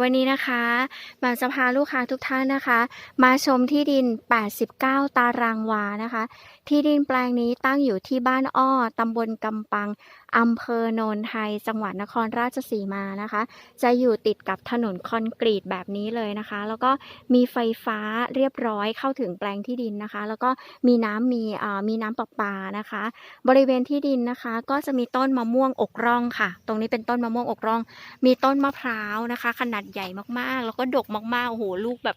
วันนี้นะคะมาจะพาลูกค้าทุกท่านนะคะ มาชมที่ดิน 89 ตารางวานะคะ ที่ดินแปลงนี้ตั้งอยู่ที่บ้านอ้อตำบลกำปังอำเภอโนนไทย จังหวัดนครราชสีมานะคะ จะอยู่ติดกับถนนคอนกรีตแบบนี้เลยนะคะ แล้วก็มีไฟฟ้าเรียบร้อยเข้าถึงแปลงที่ดินนะคะ แล้วก็มีน้ำมีอ่ามีน้ำประปานะคะ บริเวณที่ดินนะคะ ก็จะมีต้นมะม่วงอกร่องค่ะ ตรงนี้เป็นต้นมะม่วงอกร่อง มีต้นมะพร้าวนะคะ ขนาดใหญ่มากๆ แล้วก็ดกมากๆโอ้โหลูกแบบ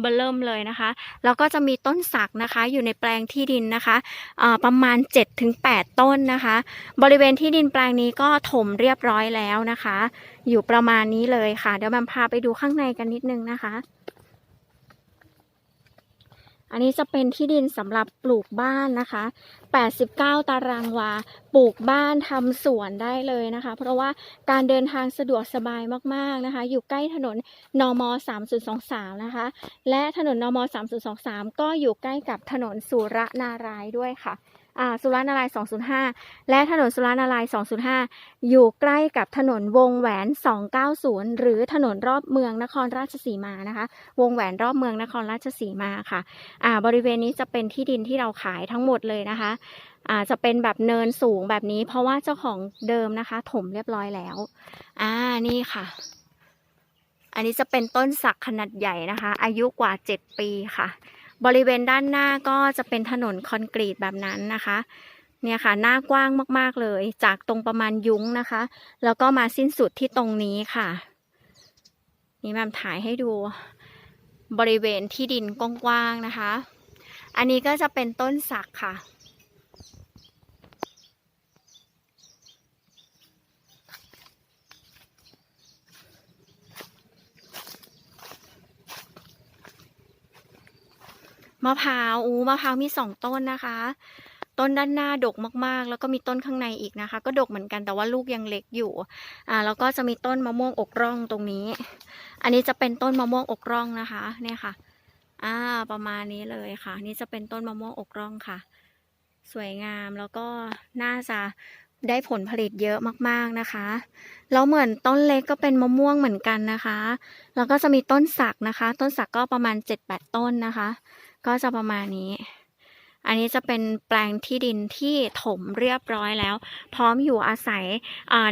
เบอเริ่มเลยนะคะ แล้วก็จะมีต้นสักนะคะอยู่ในแปลงที่ดินนะคะะประมาณ 7-8 ต้นนะคะ บริเวณที่ดินแปลงนี้ก็ถมเรียบร้อยแล้วนะคะ อยู่ประมาณนี้เลยค่ะ เดี๋ยวแบมพาไปดูข้างในกันนิดนึงนะคะ อันนี้จะเป็นที่ดินสำหรับปลูกบ้านนะคะ 89 ตารางวา ปลูกบ้านทำสวนได้เลยนะคะ เพราะว่าการเดินทางสะดวกสบายมากๆนะคะ อยู่ใกล้ถนนนม 3023 นะคะ และถนนนม 3023 ก็อยู่ใกล้กับถนนสุรนารายด้วยค่ะ สุรานารายณ์205 และถนนสุรานารายณ์205 อยู่ใกล้กับถนนวงแหวน 290 หรือถนนรอบเมืองนครราชสีมานะคะ วงแหวนรอบเมืองนครราชสีมาค่ะอ่าบริเวณนี้จะเป็นที่ดินที่เราขายทั้งหมดเลยนะคะอ่าจะเป็นแบบเนินสูงแบบนี้ เพราะว่าเจ้าของเดิมนะคะ ถมเรียบร้อยแล้ว อ่า นี่ค่ะ อันนี้จะเป็นต้นสักขนาดใหญ่นะคะ อายุกว่า 7 ปีค่ะ บริเวณด้านหน้าก็จะเป็นถนนคอนกรีตแบบนั้นนะคะ เนี่ยค่ะ หน้ากว้างมากๆเลย จากตรงประมาณยุ้งนะคะ แล้วก็มาสิ้นสุดที่ตรงนี้ค่ะ นี่แมมถ่ายให้ดูบริเวณที่ดินกว้างๆนะคะ อันนี้ก็จะเป็นต้นสักค่ะ มะพร้าว อู้มะพร้าวมีสองต้นนะคะ ต้นด้านหน้าดกมากๆ แล้วก็มีต้นข้างในอีกนะคะ ก็ดกเหมือนกันแต่ว่าลูกยังเล็กอยู่ อ่า แล้วก็จะมีต้นมะม่วงอกร่องตรงนี้ อันนี้จะเป็นต้นมะม่วงอกร่องนะคะ เนี่ยค่ะ อ่า ประมาณนี้เลยค่ะ นี่จะเป็นต้นมะม่วงอกร่องค่ะ สวยงามแล้วก็น่าจะได้ผลผลิตเยอะมากๆนะคะ แล้วเหมือนต้นเล็กก็เป็นมะม่วงเหมือนกันนะคะ แล้วก็จะมีต้นสักนะคะ ต้นสักก็ประมาณ 7-8 ต้นนะคะ ก็จะประมาณนี้ อันนี้จะเป็นแปลงที่ดินที่ถมเรียบร้อยแล้ว พร้อมอยู่อาศัย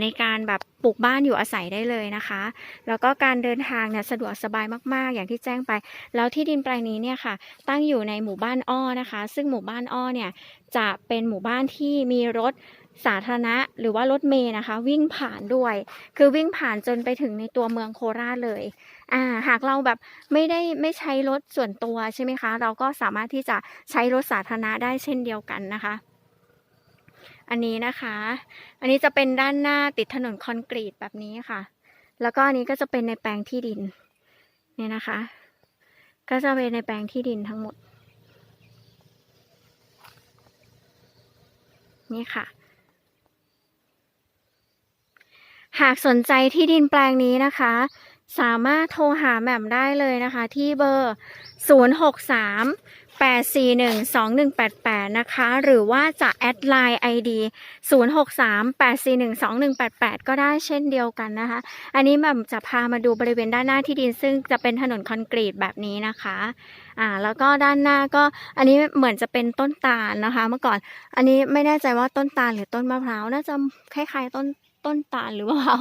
ในการแบบปลูกบ้านอยู่อาศัยได้เลยนะคะ แล้วก็การเดินทางเนี่ยสะดวกสบายมาก ๆ อย่างที่แจ้งไป แล้วที่ดินแปลงนี้เนี่ยค่ะ ตั้งอยู่ในหมู่บ้านอ้อนะคะ ซึ่งหมู่บ้านอ้อเนี่ยจะเป็นหมู่บ้านที่มีรถสาธารณะหรือว่ารถเมย์นะคะ วิ่งผ่านด้วย คือวิ่งผ่านจนไปถึงในตัวเมืองโคราชเลย อ่าหากเราแบบไม่ได้ไม่ใช้รถส่วนตัวใช่ไหมคะ เราก็สามารถที่จะใช้รถสาธารณะได้เช่นเดียวกันนะคะ อันนี้นะคะ อันนี้จะเป็นด้านหน้าติดถนนคอนกรีตแบบนี้ค่ะ แล้วก็อันนี้ก็จะเป็นในแปลงที่ดินเนี่ยนะคะ ก็จะเป็นในแปลงที่ดินทั้งหมด นี่ค่ะหากสนใจที่ดินแปลงนี้นะคะ สามารถโทรหาแหม่มได้เลยนะคะ ที่เบอร์ 063 841 2188 นะคะ หรือว่าจะแอดไลน์ ID 063 841 2188 ก็ได้เช่นเดียวกันนะคะ อันนี้แหม่มจะพามาดูบริเวณด้านหน้าที่ดิน ซึ่งจะเป็นถนนคอนกรีตแบบนี้นะคะ อ่า แล้วก็ด้านหน้าก็อันนี้เหมือนจะเป็นต้นตาลนะคะ เมื่อก่อน อันนี้ไม่แน่ใจว่าต้นตาลหรือต้นมะพร้าว น่าจะคล้ายๆต้น ต้นตาลหรือเปล่า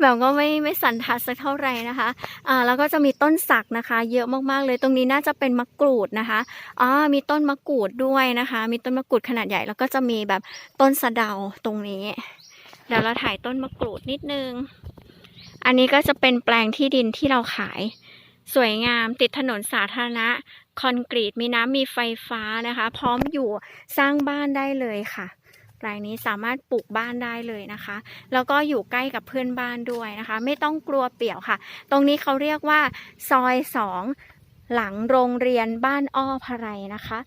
แบบก็ไม่ไม่สันทัดสักเท่าไหร่นะคะอ่าแล้วก็จะมีต้นสักนะคะ เยอะมากๆเลยตรงนี้น่าจะเป็นมะกรูดนะคะอ๋อมีต้นมะกรูดด้วยนะคะ มีต้นมะกรูดขนาดใหญ่แล้วก็จะมีแบบต้นสะเดาตรงนี้ เดี๋ยวเราถ่ายต้นมะกรูดนิดนึง อันนี้ก็จะเป็นแปลงที่ดินที่เราขายสวยงามติดถนนสาธารณะ คอนกรีตมีน้ำมีไฟฟ้านะคะ พร้อมอยู่สร้างบ้านได้เลยค่ะ แปลงนี้สามารถปลูกบ้านได้เลยนะคะ แล้วก็อยู่ใกล้กับเพื่อนบ้านด้วยนะคะ ไม่ต้องกลัวเปี่ยวค่ะ ตรงนี้เขาเรียกว่าซอยสองหลังโรงเรียนบ้านอ้อพะไรนะคะ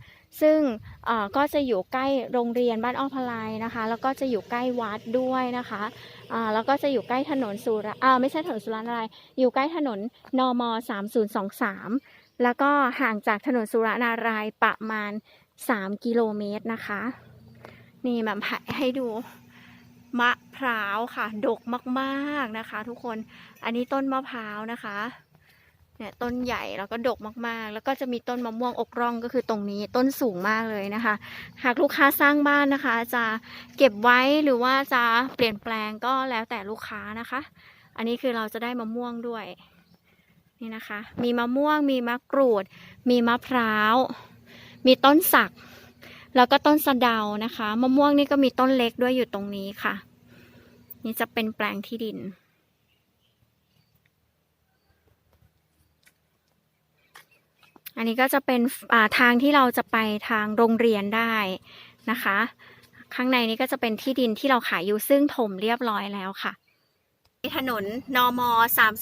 ซึ่งก็จะอยู่ใกล้โรงเรียนบ้านอ้อพะไรนะคะ แล้วก็จะอยู่ใกล้วัดด้วยนะคะแล้วก็จะอยู่ใกล้ถนนสุระไม่ใช่ถนนสุรนารายอยู่ใกล้ถนนนม3023 แล้วก็ห่างจากถนนสุรนารายประมาณ 3 กิโลเมตรนะคะ นี่แบบให้ดูมะพร้าวค่ะ ดกมากๆนะคะ ทุกคน อันนี้ต้นมะพร้าวนะคะ เนี่ยต้นใหญ่แล้วก็ดกมากๆ แล้วก็จะมีต้นมะม่วงอกร่องก็คือตรงนี้ต้นสูงมากเลยนะคะ หากลูกค้าสร้างบ้านนะคะ จะเก็บไว้หรือว่าจะเปลี่ยนแปลงก็แล้วแต่ลูกค้านะคะ อันนี้คือเราจะได้มะม่วงด้วย นี่นะคะ มีมะม่วง มีมะกรูด มีมะพร้าว มีต้นสัก แล้วก็ต้นสะเดานะคะมะม่วงนี่ก็มีต้นเล็กด้วยอยู่ตรงนี้ค่ะ นี่จะเป็นแปลงที่ดิน อันนี้ก็จะเป็นอ่าทางที่เราจะไปทางโรงเรียนได้นะคะ ข้างในนี้ก็จะเป็นที่ดินที่เราขายอยู่ซึ่งถมเรียบร้อยแล้วค่ะถนนนม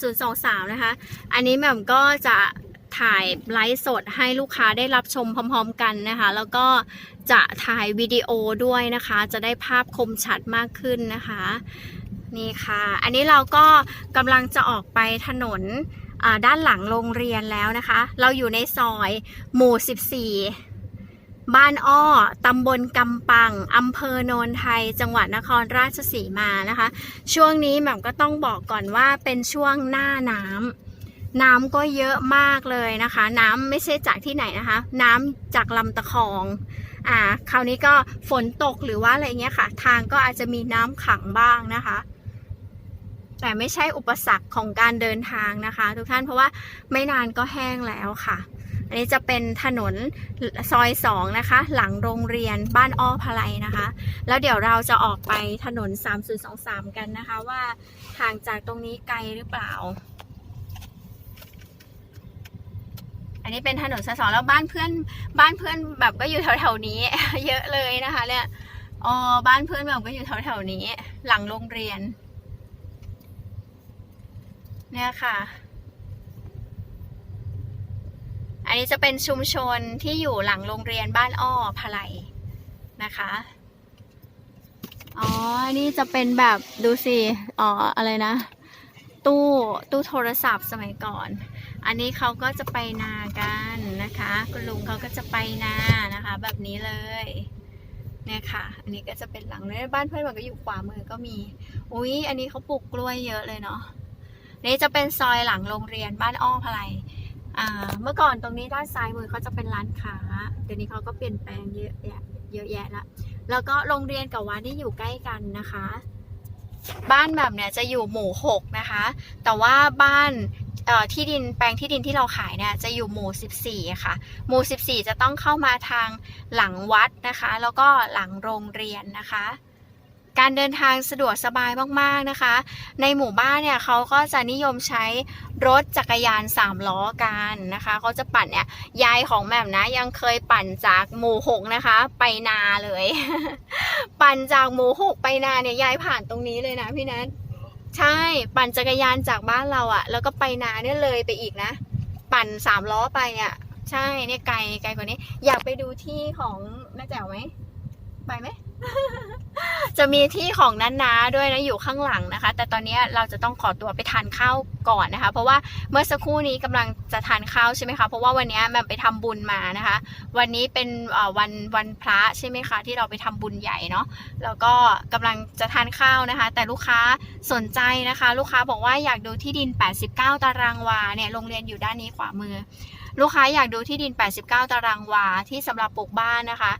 3023 นะคะ อันนี้แหม่มก็จะ ถ่ายไลฟ์สดให้ลูกค้าได้รับชมพร้อมๆกันนะคะ แล้วก็จะถ่ายวิดีโอด้วยนะคะ จะได้ภาพคมชัดมากขึ้นนะคะ นี่ค่ะ อันนี้เราก็กำลังจะออกไปถนนด้านหลังโรงเรียนแล้วนะคะ เราอยู่ในซอยหมู่ 14บ้านอ้อ ตำบลกำปัง อำเภอโนนไทย จังหวัดนครราชสีมานะคะ ช่วงนี้แหม่มก็ต้องบอกก่อนว่าเป็นช่วงหน้าน้ำ น้ำก็เยอะมากเลยนะคะ น้ำไม่ใช่จากที่ไหนนะคะ น้ำจากลำตะคองอ่าคราวนี้ก็ฝนตกหรือว่าอะไรเงี้ยค่ะ ทางก็อาจจะมีน้ำขังบ้างนะคะ แต่ไม่ใช่อุปสรรคของการเดินทางนะคะ ทุกท่านเพราะว่าไม่นานก็แห้งแล้วค่ะ อันนี้จะเป็นถนนซอยสองนะคะ หลังโรงเรียนบ้านอ้อพะไลนะคะ แล้วเดี๋ยวเราจะออกไปถนน 3023 กันนะคะ ว่าห่างจากตรงนี้ไกลหรือเปล่า อั นนี้เป็นถนนสายสองแล้วบ้านเพื่อนบ้านเพื่อนแบบก็อยู่แถวๆนี้ เยอะเลยนะคะเนี่ยอ๋อบ้านเพื่อนแบบก็อยู่แถวๆนี้ หลังโรงเรียน เนี่ยค่ะ อันนี้จะเป็นชุมชนที่อยู่หลังโรงเรียนบ้านอ้อพะไลนะคะอ๋อ นี่จะเป็นแบบดูสิ อ๋อ อะไรนะ ตู้ ตู้โทรศัพท์สมัยก่อน อันนี้เขาก็จะไปนากันนะคะ คุณลุงเขาก็จะไปนานะคะ แบบนี้เลยเนี่ยค่ะ อันนี้ก็จะเป็นหลังเลยบ้านเพื่อนมันก็อยู่ขวามือก็มี อุ้ยอันนี้เขาปลูกกล้วยเยอะเลยเนาะนี่จะเป็นซอยหลังโรงเรียนบ้านอ้อพลอ่าเมื่อก่อนตรงนี้ด้านซ้ายมือเขาจะเป็นร้านค้าเดี๋ยวนี้เขาก็เปลี่ยนแปลงเยอะแยะเยอะแยะละแล้วก็โรงเรียนกับวัดที่อยู่ใกล้กันนะคะ บ้านแบบเนี้ยจะอยู่หมู่หกนะคะ แต่ว่าบ้าน ที่ดินแปลงที่ดินที่เราขายเนี่ยจะอยู่หมู่ 14 ค่ะ หมู่ 14 จะต้องเข้ามาทางหลังวัดนะคะ แล้วก็หลังโรงเรียนนะคะ การเดินทางสะดวกสบายมากๆนะคะ ในหมู่บ้านเนี่ยเขาก็จะนิยมใช้รถจักรยานสามล้อกันนะคะเขาจะปั่นเนี่ยยายของแม่มนะยังเคยปั่นจากหมู่หกนะคะ ไปนาเลย ปั่นจากหมู่หกไปนาเนี่ยยายผ่านตรงนี้เลยนะพี่นัท ใช่ ปั่นจักรยานจากบ้านเราอะแล้วก็ไปนาเนี่ยเลยไปอีกนะ ปั่นสามล้อไปอะใช่เนี่ยไกลไกลกว่านี้ อยากไปดูที่ของแม่แจ๋วไหม ไปไหม จะมีที่ของนันนาด้วยนะอยู่ข้างหลังนะคะ แต่ตอนนี้เราจะต้องขอตัวไปทานข้าวก่อนนะคะ เพราะว่าเมื่อสักครู่นี้กำลังจะทานข้าวใช่ไหมคะเพราะว่าวันนี้แม่ไปทำบุญมานะคะ วันนี้เป็นวันวันพระใช่ไหมคะ ที่เราไปทำบุญใหญ่เนาะแล้วก็กำลังจะทานข้าวนะคะ แต่ลูกค้าสนใจนะคะ ลูกค้าบอกว่าอยากดูที่ดิน 89 ตารางวาเนี่ยโรงเรียนอยู่ด้านนี้ขวามือ ลูกค้าอยากดูที่ดิน 89 ตารางวาที่สำหรับปลูกบ้านนะคะ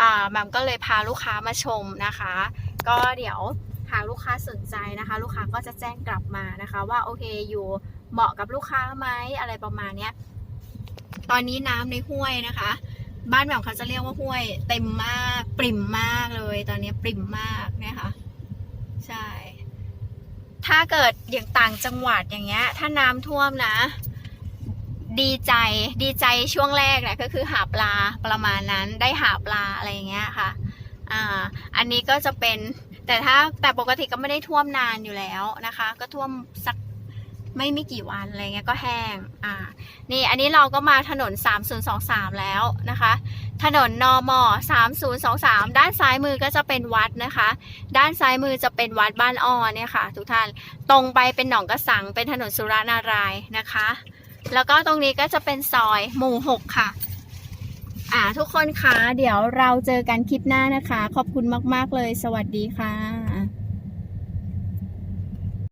อ่าแหม่มก็เลยพาลูกค้ามาชมนะคะ ก็เดี๋ยวหากลูกค้าสนใจนะคะ ลูกค้าก็จะแจ้งกลับมานะคะ ว่าโอเคอยู่เหมาะกับลูกค้าไหมอะไรประมาณเนี้ยตอนนี้น้ำในห้วยนะคะ บ้านแหม่มเขาจะเรียกว่าห้วย เต็มมากปริ่มมากเลย ตอนนี้ปริ่มมากเนี่ยค่ะใช่ ถ้าเกิดอย่างต่างจังหวัดอย่างเงี้ย ถ้าน้ำท่วมนะ ดีใจดีใจช่วงแรกนะก็คือหาปลาประมาณนั้นได้หาปลาอะไรอย่างเงี้ยค่ะอ่าอันนี้ก็จะเป็นแต่ถ้าแต่ปกติก็ไม่ได้ท่วมนานอยู่แล้วนะคะ ก็ท่วมสักไม่ไม่กี่วันอะไรเงี้ยก็แห้ง อ่า นี่อันนี้เราก็มาถนน 3023 แล้วนะคะ ถนนนอมอ3023 ด้านซ้ายมือก็จะเป็นวัดนะคะ ด้านซ้ายมือจะเป็นวัดบ้านอ้อเนี่ยค่ะ ทุกท่าน ตรงไปเป็นหนองกระสัง เป็นถนนสุรานารายนะคะ แล้วก็ตรงนี้ก็จะเป็นซอยหมู่หกค่ะ อ่าทุกคนคะเดี๋ยวเราเจอกันคลิปหน้านะคะ ขอบคุณมาก ๆ เลย สวัสดีค่ะ